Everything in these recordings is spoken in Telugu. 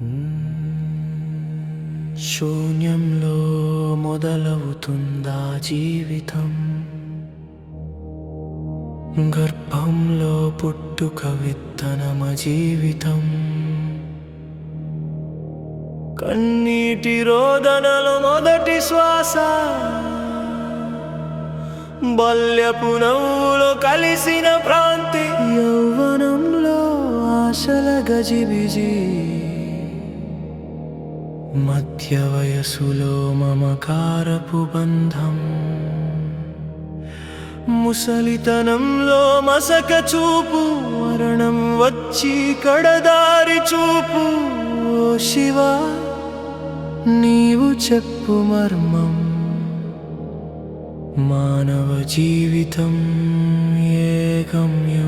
శూన్యంలో మొదలవుతుందా జీవితం? గర్భంలో పుట్టుక విత్తనమ జీవితం? కన్నీటి రోదనలు మొదటి శ్వాస? బల్యపు నవ్వులు కలిసిన ప్రాంతి? యౌవనంలో ఆశల గజిబిజీ? మధ్య వయసులో మమకారపు బంధం. ముసలితనంలో మసక చూపు మరణం వచ్చి కడదారి చూపు. ఓ శివ నీవు చెప్పు మర్మం. మానవ జీవితం ఏ గమ్యం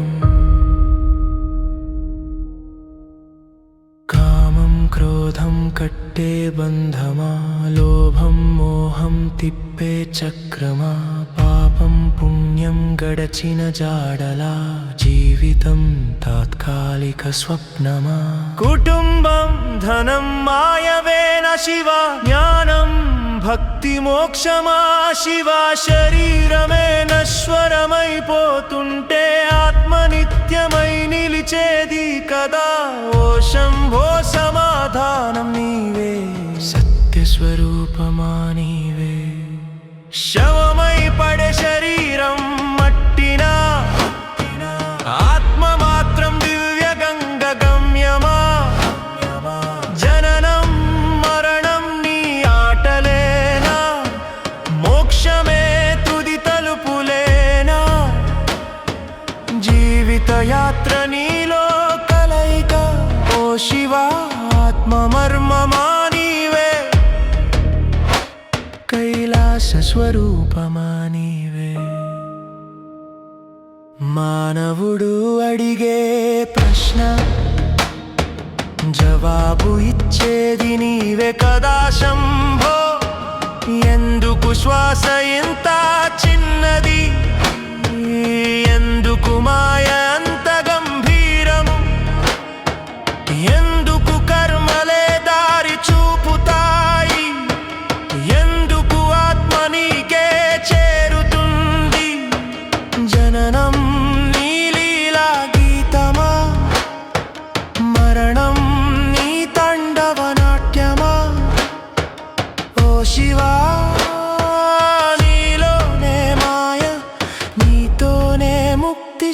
క్రోధం కట్టే బంధమా లోభం మోహం తిప్పే చక్రమా పాపం పుణ్యం గడచిన జాడలా జీవితం తాత్కాలిక స్వప్నమా కుటుంబం ధనం మాయవేన శివ జ్ఞానం భక్తి మోక్షమా శివ శరీరమే నశ్వరమైపోతుంటే ఆత్మ నిత్యమై నిలిచేది కదా సత్యస్వరూపమా నీవే శవమై పడే శరీరం మట్టినా. ఆత్మ మాత్రం దివ్య గంగ గమ్యమా. జననం మరణం నీ ఆటలేనా. మోక్షమే తుది తలుపులేనా. జీవిత యాత్ర నీలో కలయిక. ఓ శివా కైలాస నీవే. మానవుడు అడిగే ప్రశ్న జవాబు ఇచ్చేది నీవే కదా శంభో. ఎందుకు శ్వాస ఎంత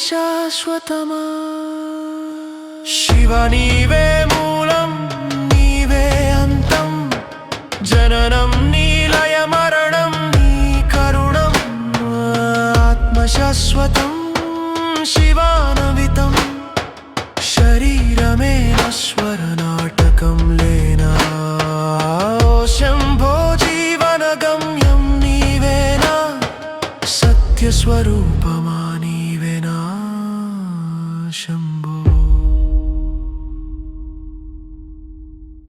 శాశ్వతమా? శివ నీవే మూలం నీవే అంతం. జననం నీలయ మరణం నీ కరుణం. ఆత్మశాశ్వతం శివానవితం. శరీరమే నశ్వర నాటకం లేనా? శంభో జీవన గమ్యం నీవేనా సత్యస్వరూపం నీవేనా శంభో